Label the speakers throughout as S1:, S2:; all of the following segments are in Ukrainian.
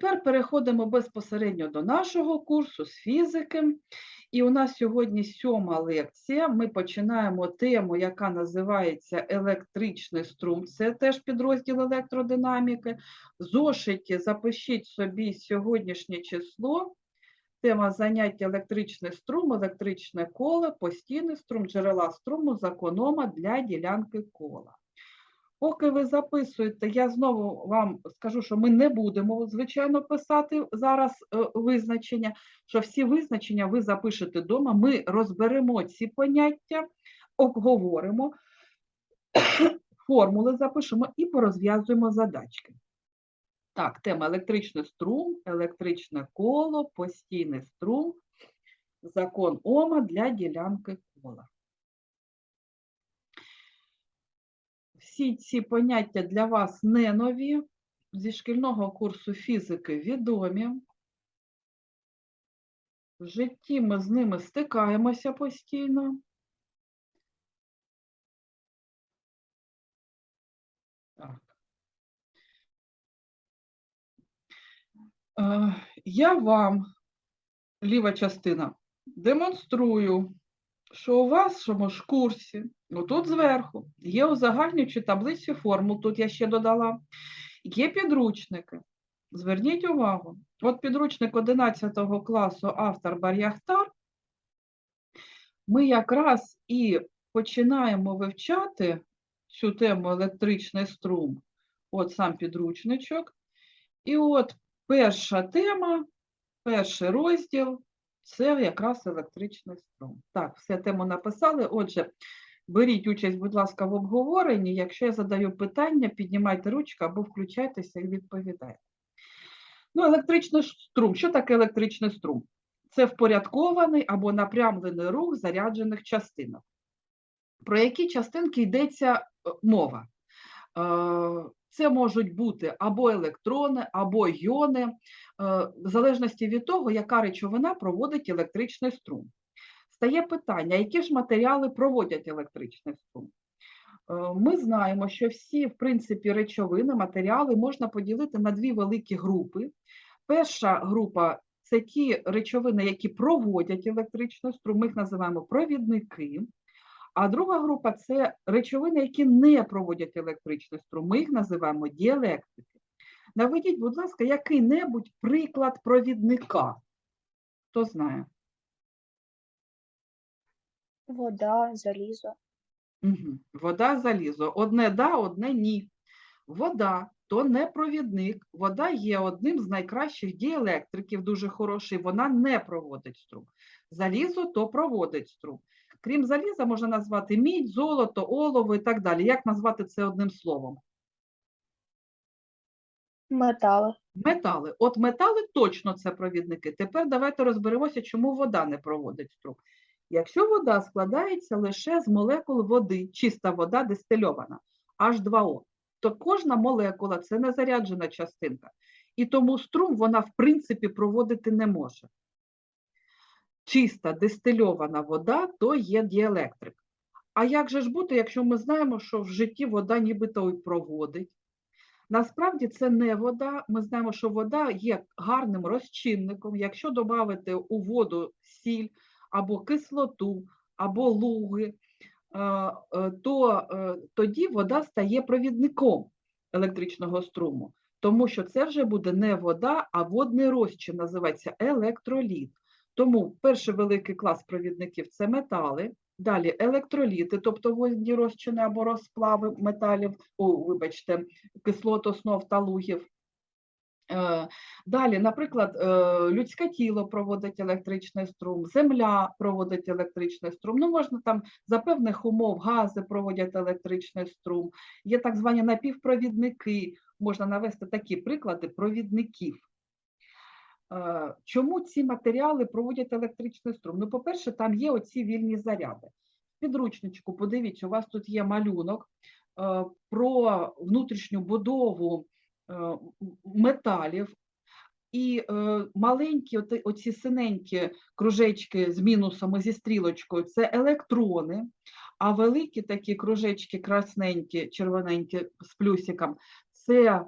S1: тепер переходимо безпосередньо до нашого курсу з фізики. І у нас сьогодні сьома лекція. Ми починаємо тему, яка називається електричний струм. Це теж підрозділ електродинаміки. Зошиті запишіть собі сьогоднішнє число. Тема заняття електричний струм, електричне коло, постійний струм, джерела струму, законома для ділянки кола. Поки ви записуєте, я знову вам скажу, що ми не будемо, звичайно, писати зараз е, визначення, що всі визначення ви запишете вдома, ми розберемо ці поняття, обговоримо, формули запишемо і порозв'язуємо задачки. Так, тема електричний струм, електричне коло, постійний струм, закон Ома для ділянки кола. Всі ці поняття для вас не нові, зі шкільного курсу фізики відомі. В житті ми з ними стикаємося постійно. Так. Е, Я вам, ліва частина, демонструю, що у вашому ж курсі, отут зверху, є узагальнюючі таблиці формул, тут я ще додала, є підручники. Зверніть увагу, от підручник 11 класу автор Бар'яхтар, ми якраз і починаємо вивчати цю тему електричний струм, от сам підручничок, і от перша тема, перший розділ це якраз електричний струм. Так, все тему написали. Отже, беріть участь, будь ласка, в обговоренні. Якщо я задаю питання, піднімайте ручку або включайтеся і відповідайте. Ну, електричний струм. Що таке електричний струм? Це впорядкований або напрямлений рух заряджених частинок. Про які частинки йдеться е, мова? Це можуть бути або електрони, або іони, е, в залежності від того, яка речовина проводить електричний струм. Стає питання, які ж матеріали проводять електричний струм? Е, Ми знаємо, що всі, в принципі, речовини, матеріали можна поділити на дві великі групи. Перша група це ті речовини, які проводять електричний струм, ми їх називаємо провідники. А друга група це речовини, які не проводять електричний струм. Ми їх називаємо діелектрики. Наведіть, будь ласка, який-небудь приклад провідника. Хто знає?
S2: Вода, залізо.
S1: Угу. Вода, залізо. Одне да, одне ні. Вода то не провідник. Вода є одним з найкращих діелектриків, дуже хороший, вона не проводить струм. Залізо то проводить струм. Крім заліза, можна назвати мідь, золото, олово і так далі. Як назвати це одним словом?
S2: Метали.
S1: Метали. От метали точно це провідники. Тепер давайте розберемося, чому вода не проводить струм. Якщо вода складається лише з молекул води, чиста вода дистильована, H2O, то кожна молекула це незаряджена частинка. І тому струм вона, в принципі, проводити не може. Чиста дистильована вода то є діелектрик. А як же ж бути, якщо ми знаємо, що в житті вода нібито і проводить? Насправді це не вода. Ми знаємо, що вода є гарним розчинником. Якщо додати у воду сіль або кислоту, або луги, е, е, то е, тоді вода стає провідником електричного струму, тому що це вже буде не вода, а водний розчин, називається електроліт. Тому перший великий клас провідників це метали, далі електроліти, тобто водні розчини або розплави металів, о, вибачте, кислот, основ та лугів. Е, Далі, наприклад, е, людське тіло проводить електричний струм, земля проводить електричний струм. Ну, можна там за певних умов гази проводять електричний струм. Є так звані напівпровідники. Можна навести такі приклади провідників. Е, Чому ці матеріали проводять електричний струм? Ну, по-перше, там є оці вільні заряди. Підручничку, подивіться, у вас тут є малюнок е, про внутрішню будову е, металів. І е, маленькі, оти- оці синенькі кружечки з мінусом і зі стрілочкою це електрони, а великі такі кружечки красненькі, червоненькі з плюсиком це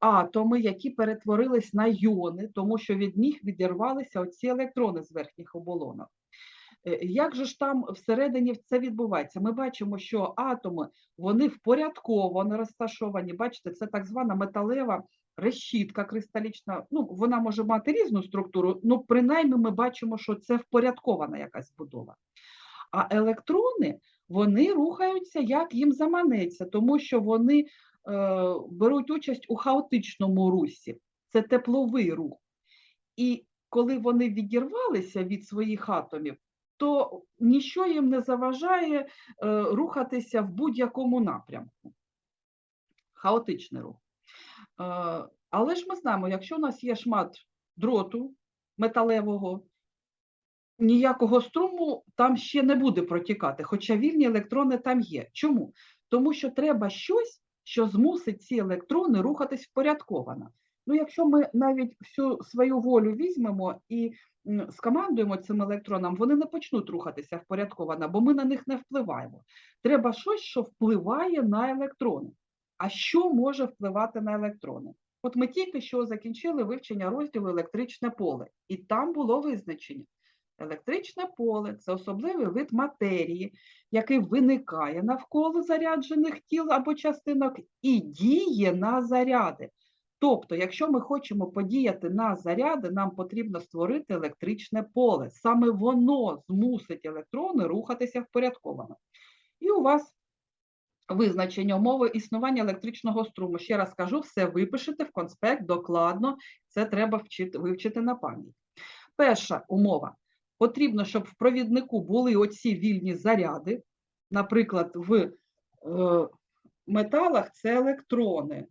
S1: атоми, які перетворились на йони, тому що від них відірвалися оці електрони з верхніх оболонок. Е, Як же ж там всередині це відбувається? Ми бачимо, що атоми вони впорядковано розташовані. Бачите, це так звана металева решітка кристалічна. Ну, вона може мати різну структуру, ну принаймні ми бачимо, що це впорядкована якась будова. А електрони вони рухаються, як їм заманеться, тому що вони е, беруть участь у хаотичному русі. Це тепловий рух. І коли вони відірвалися від своїх атомів, то ніщо їм не заважає е, рухатися в будь-якому напрямку. Хаотичний рух. Е, але ж ми знаємо, якщо у нас є шмат дроту металевого, ніякого струму там ще не буде протікати, хоча вільні електрони там є. Чому? Тому що треба щось, що змусить ці електрони рухатись впорядковано. Ну, якщо ми навіть всю свою волю візьмемо і скомандуємо цим електронам, вони не почнуть рухатися впорядковано, бо ми на них не впливаємо. Треба щось, що впливає на електрони. А що може впливати на електрони? От ми тільки що закінчили вивчення розділу електричне поле, і там було визначення. Електричне поле це особливий вид матерії, який виникає навколо заряджених тіл або частинок і діє на заряди. Тобто, якщо ми хочемо подіяти на заряди, нам потрібно створити електричне поле. Саме воно змусить електрони рухатися впорядковано. І у вас визначення умови існування електричного струму. Ще раз кажу, все випишете в конспект докладно, це треба вчити, вивчити на пам'ять. Перша умова. Потрібно, щоб в провіднику були оці вільні заряди. Наприклад, в е, металах це електрони.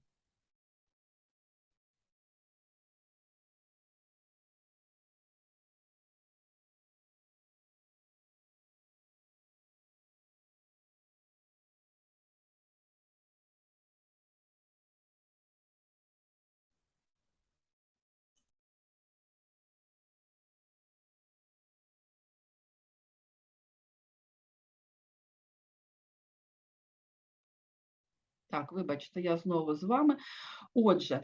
S1: Так, вибачте, я знову з вами. Отже,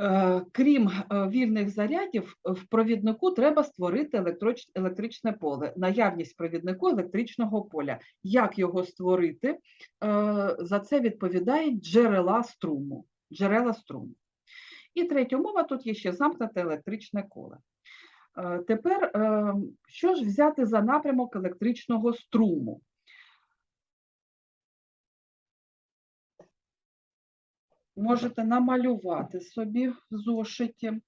S1: е, крім е, вільних зарядів, в провіднику треба створити електричне поле, наявність провіднику електричного поля. Як його створити? Е, За це відповідають джерела струму. Джерела струму. І третя умова, тут є ще замкнуте електричне коле. Е, Тепер, що ж взяти за напрямок електричного струму? Можете намалювати собі в зошиті.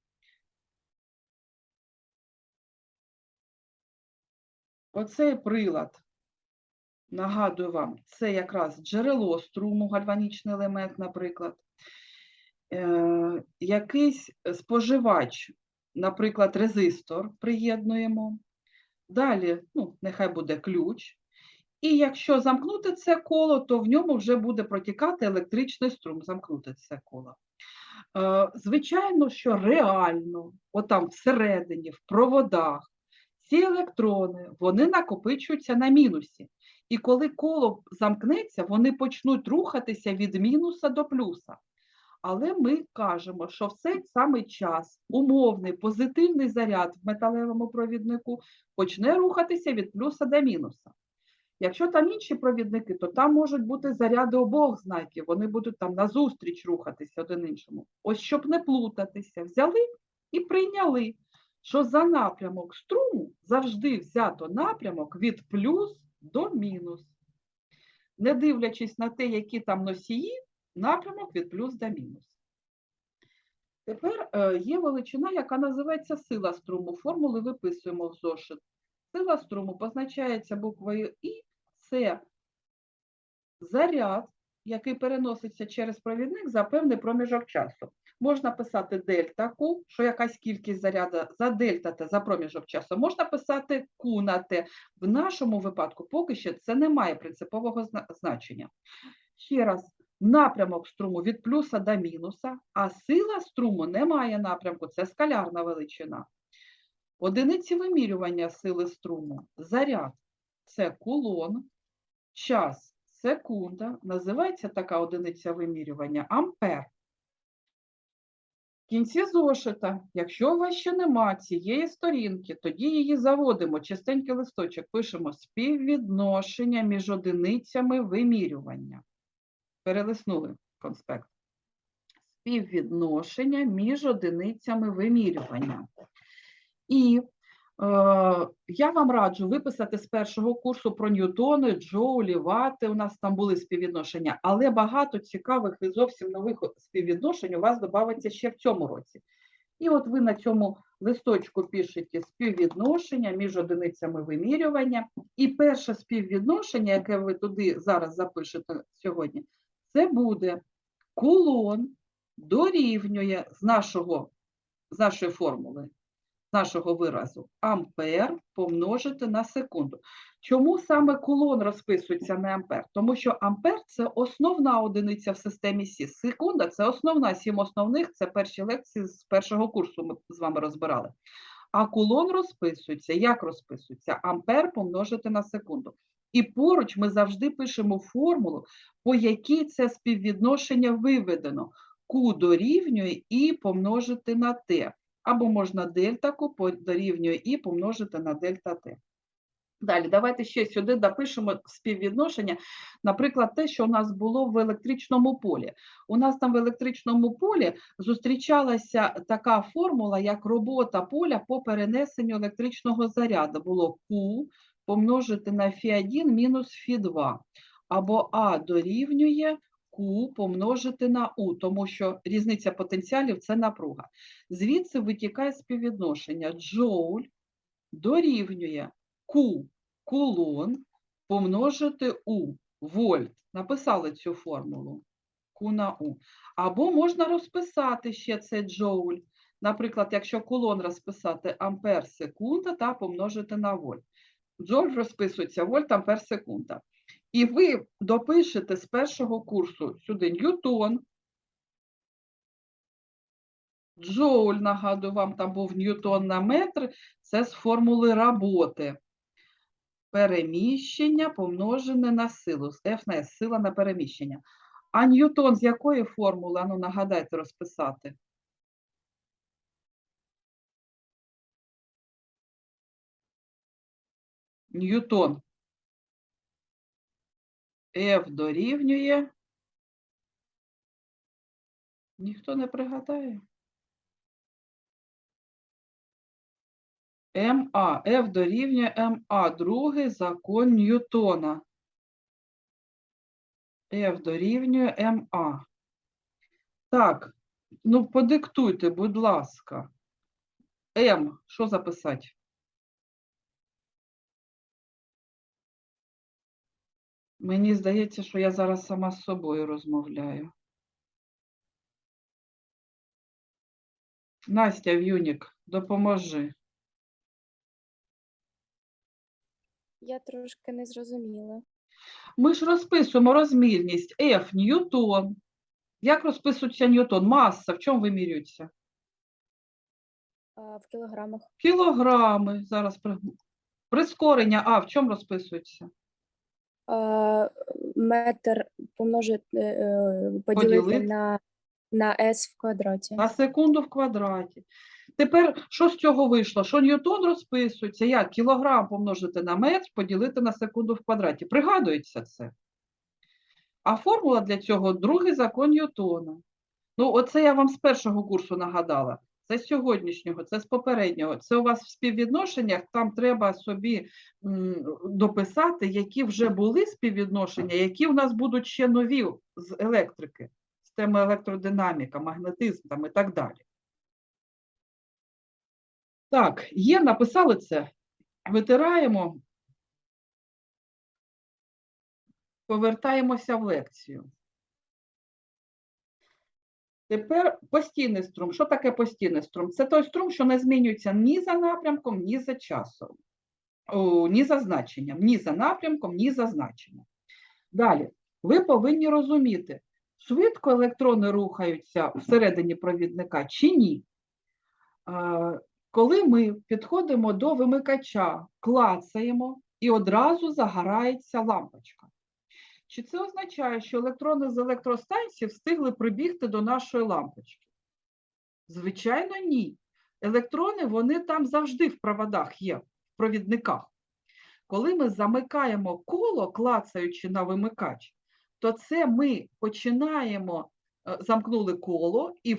S1: Оцей прилад, нагадую вам, це якраз джерело струму, гальванічний елемент, наприклад. Е, якийсь споживач, наприклад, резистор приєднуємо. Далі, ну, нехай буде ключ. І якщо замкнути це коло, то в ньому вже буде протікати електричний струм, замкнути це коло. Е, Звичайно, що реально, отам всередині, в проводах, ці електрони, вони накопичуються на мінусі. І коли коло замкнеться, вони почнуть рухатися від мінуса до плюса. Але ми кажемо, що в цей самий час умовний позитивний заряд в металевому провіднику почне рухатися від плюса до мінуса. Якщо там інші провідники, то там можуть бути заряди обох знаків, вони будуть там назустріч рухатися один іншому. Ось щоб не плутатися, взяли і прийняли, що за напрямок струму завжди взято напрямок від плюс до мінус. Не дивлячись на те, які там носії, напрямок від плюс до мінус. Тепер е, є величина, яка називається сила струму. Формули виписуємо в зошит. Сила струму позначається буквою І. Це заряд, який переноситься через провідник за певний проміжок часу. Можна писати дельта Q, що якась кількість заряду за дельта Т за проміжок часу. Можна писати Q на Т. В нашому випадку поки що це не має принципового значення. Ще раз, напрямок струму від плюса до мінуса, а сила струму не має напрямку, це скалярна величина. Одиниці вимірювання сили струму. Заряд це кулон, час секунда. Називається така одиниця вимірювання ампер. В кінці зошита, якщо у вас ще нема цієї сторінки, тоді її заводимо, чистенький листочок, пишемо співвідношення між одиницями вимірювання. Перелиснули конспект. Співвідношення між одиницями вимірювання. І я вам раджу виписати з першого курсу про ньютони, джоулі, вати. У нас там були співвідношення, але багато цікавих і зовсім нових співвідношень у вас додається ще в цьому році. І от ви на цьому листочку пишете співвідношення між одиницями вимірювання. І перше співвідношення, яке ви туди зараз запишете сьогодні, це буде кулон дорівнює з нашого з нашої формули, нашого виразу ампер помножити на секунду. Чому саме кулон розписується на ампер? Тому що ампер це основна одиниця в системі Сі. Секунда це основна, сім основних це перші лекції з першого курсу ми з вами розбирали. А кулон розписується. Як розписується? Ампер помножити на секунду. І поруч ми завжди пишемо формулу, по якій це співвідношення виведено. Q дорівнює І помножити на Т. Або можна дельта Q дорівнює І помножити на дельта Т. Далі, давайте ще сюди допишемо співвідношення, наприклад, те, що у нас було в електричному полі. У нас там в електричному полі зустрічалася така формула, як робота поля по перенесенню електричного заряду. Було Q помножити на Фі1 мінус Фі2, або А дорівнює Q помножити на У, тому що різниця потенціалів – це напруга. Звідси витікає співвідношення джоуль дорівнює Q кулон помножити У вольт. Написали цю формулу Q на У. Або можна розписати ще це джоуль. Наприклад, якщо кулон розписати ампер секунда та помножити на вольт. Джоуль розписується вольт ампер секунда. І ви допишете з першого курсу сюди ньютон, джоуль, нагадую вам, там був ньютон на метр, це з формули роботи. Переміщення помножене на силу. F на S, сила на переміщення. А ньютон з якої формули? Ану, нагадайте розписати. Ньютон. F дорівнює. Ніхто не пригадає. МА. F дорівнює МА. Другий закон Ньютона. F дорівнює МА. Так, ну подиктуйте, будь ласка. М, що записати? Мені здається, що я зараз сама з собою розмовляю. Настя В'юнік, допоможи.
S3: Я трошки не зрозуміла.
S1: Ми ж розписуємо розмірність F ньютон. Як розписується ньютон? Маса, в чому вимірюється?
S3: А, в кілограмах.
S1: Кілограми. Зараз при- прискорення А в чому розписується?
S3: А, метр помножити, е, поділити
S1: Поділити.
S3: на, на s в квадраті.
S1: На секунду в квадраті. Тепер що з цього вийшло? Що ньютон розписується? Як кілограм помножити на метр, поділити на секунду в квадраті. Пригадується це? А формула для цього другий закон Ньютона. Ну, оце я вам з першого курсу нагадала. Це з сьогоднішнього, це з попереднього. Це у вас в співвідношеннях, там треба собі дописати, які вже були співвідношення, які в нас будуть ще нові з електрики, з теми електродинаміка, магнетизм там і так далі. Так, є, написали це. Витираємо. Повертаємося в лекцію. Тепер постійний струм. Що таке постійний струм? Це той струм, що не змінюється ні за напрямком, ні за часом, О, ні за значенням, ні за напрямком, ні за значенням. Далі, ви повинні розуміти, швидко електрони рухаються всередині провідника чи ні. Коли ми підходимо до вимикача, клацаємо і одразу загорається лампочка. Чи це означає, що електрони з електростанції встигли прибігти до нашої лампочки? Звичайно, ні. Електрони, вони там завжди в проводах є, в провідниках. Коли ми замикаємо коло, клацаючи на вимикач, то це ми починаємо, е, замкнули коло і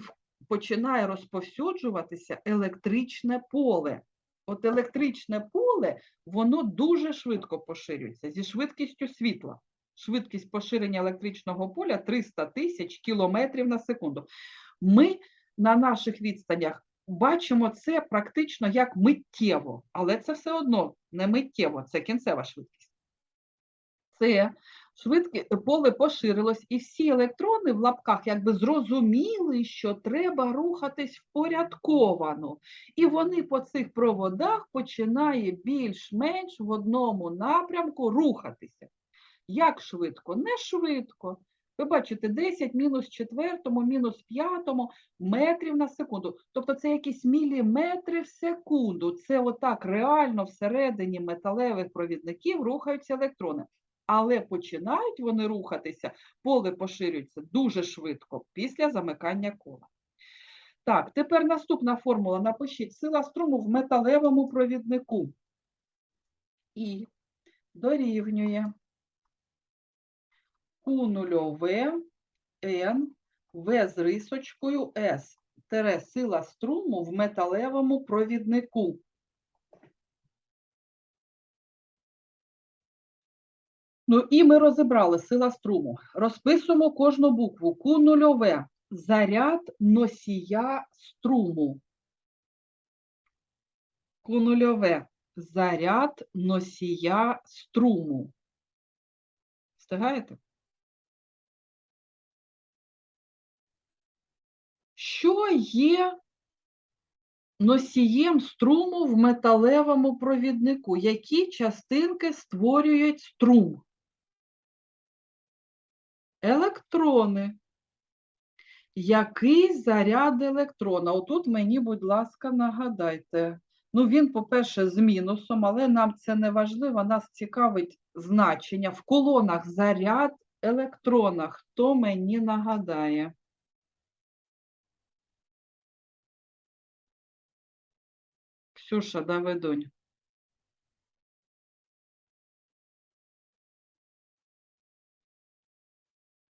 S1: починає розповсюджуватися електричне поле. От електричне поле, воно дуже швидко поширюється зі швидкістю світла. Швидкість поширення електричного поля 300 тисяч кілометрів на секунду. Ми на наших відстанях бачимо це практично як миттєво, але це все одно не миттєво, це кінцева швидкість. Це швидке поле поширилось, і всі електрони в лапках якби зрозуміли, що треба рухатись впорядковано. І вони по цих проводах починає більш-менш в одному напрямку рухатися. Як швидко? Не швидко. Ви бачите, 10 мінус четвертому, мінус п'ятому метрів на секунду. Тобто це якісь міліметри в секунду. Це отак реально всередині металевих провідників рухаються електрони. Але починають вони рухатися, поле поширюється дуже швидко після замикання кола. Так, тепер наступна формула. Напишіть сила струму в металевому провіднику. І дорівнює Q нульове N В з рисочкою S тире сила струму в металевому провіднику. Ну і ми розібрали сила струму. Розписуємо кожну букву. Q нульове заряд носія струму. Q нульове заряд носія струму. Встигаєте? Що є носієм струму в металевому провіднику? Які частинки створюють струм? Електрони. Який заряд електрона? Отут мені, будь ласка, нагадайте. Ну, він, по-перше, з мінусом, але нам це не важливо, нас цікавить значення. В колонах заряд електрона. Хто мені нагадає? Ксюша Давидонь.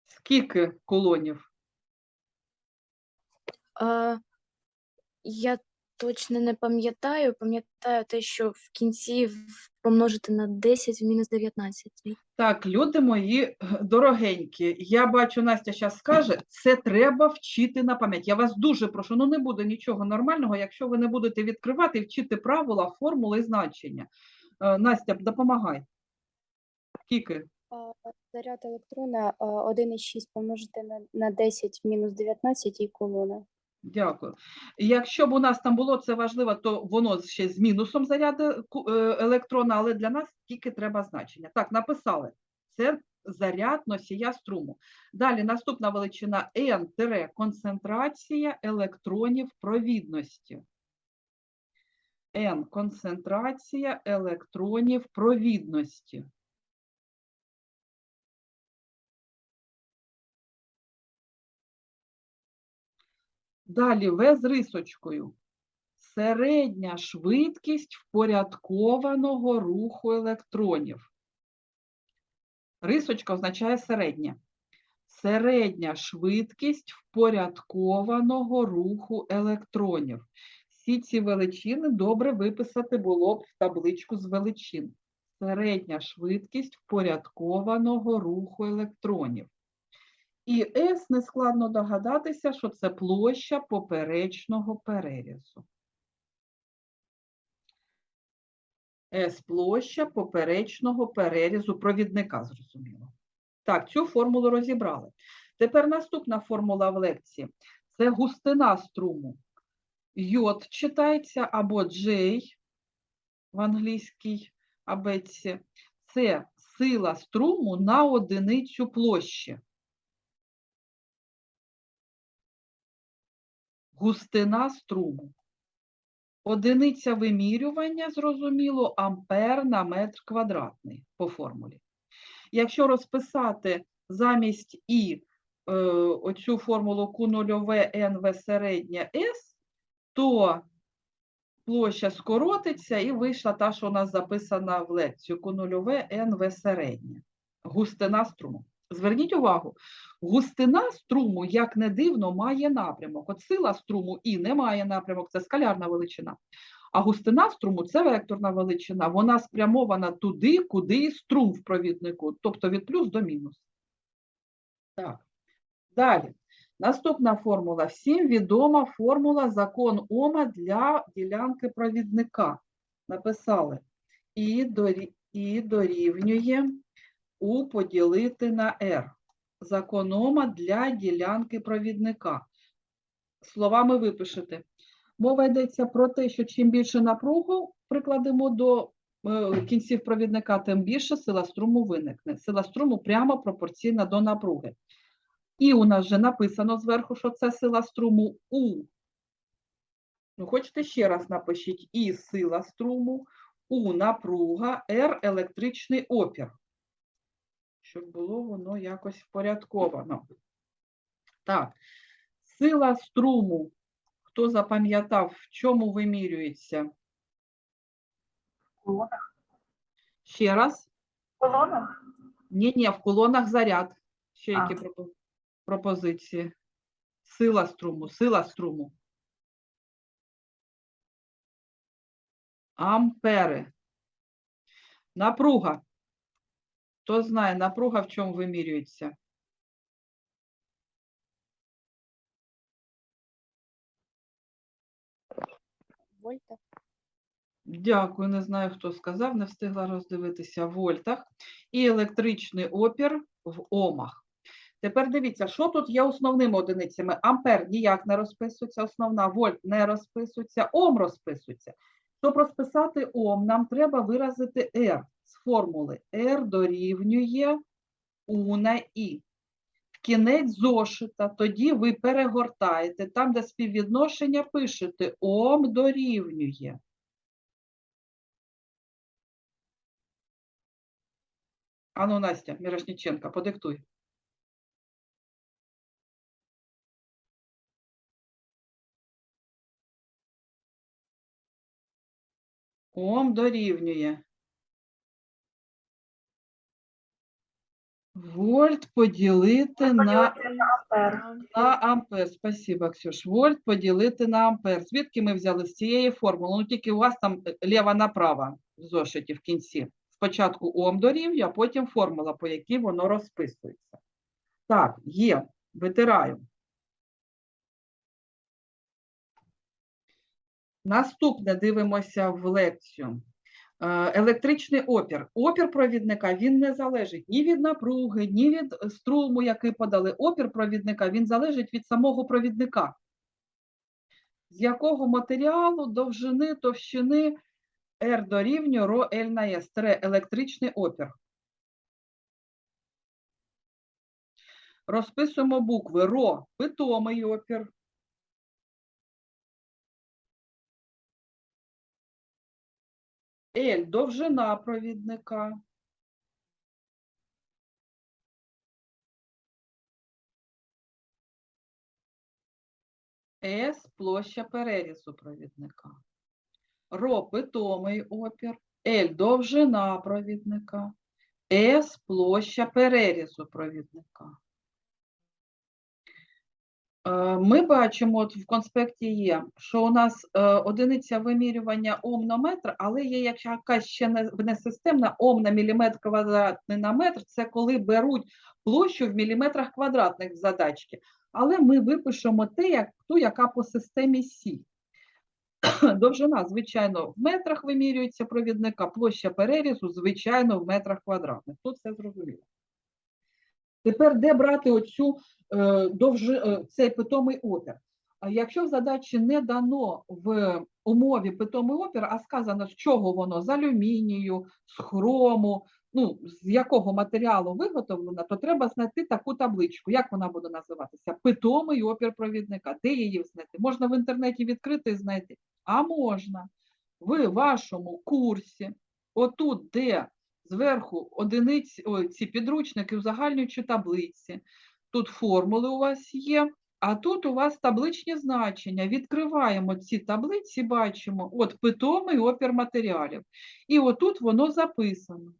S1: Скільки колонів?
S4: Е, я точно не пам'ятаю. Пам'ятаю те, що в кінці в- помножити на 10 в мінус 19.
S1: Так, люди мої дорогенькі, я бачу, Настя зараз скаже, це треба вчити на пам'ять. Я вас дуже прошу, ну не буде нічого нормального, якщо ви не будете відкривати і вчити правила, формули і значення. Е, Настя, допомагай. Скільки?
S3: Заряд електрона а, 1,6 помножити на, на 10 в мінус 19 і колона.
S1: Дякую. Якщо б у нас там було це важливо, то воно ще з мінусом заряду е, електрона, але для нас тільки треба значення. Так, написали. Це заряд носія струму. Далі наступна величина N – концентрація електронів провідності. N – концентрація електронів провідності. Далі В з рисочкою. Середня швидкість впорядкованого руху електронів. Рисочка означає середня. Середня швидкість впорядкованого руху електронів. Всі ці величини добре виписати було б в табличку з величин. Середня швидкість впорядкованого руху електронів. І S нескладно догадатися, що це площа поперечного перерізу. S – площа поперечного перерізу провідника, зрозуміло. Так, цю формулу розібрали. Тепер наступна формула в лекції. Це густина струму. J читається або J в англійській абетці. Це сила струму на одиницю площі. Густина струму. Одиниця вимірювання, зрозуміло, ампер на метр квадратний по формулі. Якщо розписати замість І е, оцю формулу Q0 НВ середня С, то площа скоротиться і вийшла та, що у нас записана в лекцію Q0 НВ середнє. Густина струму. Зверніть увагу, густина струму, як не дивно, має напрямок. От сила струму і не має напрямок, це скалярна величина. А густина струму це векторна величина. Вона спрямована туди, куди і струм в провіднику, тобто від плюс до мінус. Так. Далі. Наступна формула. Всім відома формула закон Ома для ділянки провідника. Написали І, дорі... і дорівнює У поділити на R. Закон Ома для ділянки провідника. Словами випишете. Мова йдеться про те, що чим більше напругу прикладемо до е, кінців провідника, тим більше сила струму виникне. Сила струму прямо пропорційна до напруги. І у нас вже написано зверху, що це сила струму У. Ну, хочете ще раз напишіть І сила струму, У напруга, Р електричний опір. Щоб було воно якось впорядковано. Так, сила струму. Хто запам'ятав, в чому вимірюється?
S2: Колонах.
S1: Ще раз.
S2: В Колонах?
S1: Ні, ні, в колонах заряд. Ще
S2: А.
S1: які пропозиції? Сила струму, сила струму. Ампери. Напруга. Хто знає, напруга в чому вимірюється?
S3: Вольта.
S1: Дякую, не знаю, хто сказав, не встигла роздивитися в вольтах. І електричний опір в омах. Тепер дивіться, що тут є основними одиницями. Ампер ніяк не розписується, основна вольт не розписується, ом розписується. Щоб розписати ом, нам треба виразити R з формули. R дорівнює У на І. В кінець зошита, тоді ви перегортаєте, там, де співвідношення, пишете Ом дорівнює. Ану, Настя Мірошніченка, подиктуй. Ом дорівнює. Вольт поділити на, на ампер. Спасибо, Ксюш. Вольт поділити на ампер. Звідки ми взяли з цієї формули? Ну, тільки у вас там е, ліва направо в зошиті в кінці. Спочатку Ом дорівнює, а потім формула, по якій воно розписується. Так, є. Витираю. Наступне дивимося в лекцію. Е, Електричний опір. Опір провідника він не залежить ні від напруги, ні від е, струму, який подали. Опір провідника він залежить від самого провідника. З якого матеріалу, довжини, товщини R дорівнює ро L на S. Тире електричний опір. Розписуємо букви ро питомий опір. L довжина провідника. S площа перерізу провідника. Ро питомий опір, L довжина провідника, S площа перерізу провідника. Е, Ми бачимо, от в конспекті є, що у нас е, одиниця вимірювання ом метр, але є якась ще не, несистемна ом на міліметр квадратний на метр. Це коли беруть площу в міліметрах квадратних в задачки. Але ми випишемо те, як ту, яка по системі Сі. Довжина, звичайно, в метрах вимірюється провідника, площа перерізу, звичайно, в метрах квадратних. Тут все зрозуміло. Тепер де брати оцю е, довжи, е, цей питомий опір? Якщо в задачі не дано в умові питомий опір, а сказано, з чого воно, з алюмінію, з хрому, ну, з якого матеріалу виготовлено, то треба знайти таку табличку. Як вона буде називатися? Питомий опір провідника. Де її знайти? Можна в інтернеті відкрити і знайти. А можна в вашому курсі, отут, де зверху одиниці, о, ці підручники, узагальнюючі таблиці, тут формули у вас є, А тут у вас табличні значення. Відкриваємо ці таблиці, бачимо, от питомий опір матеріалів. І отут воно записано.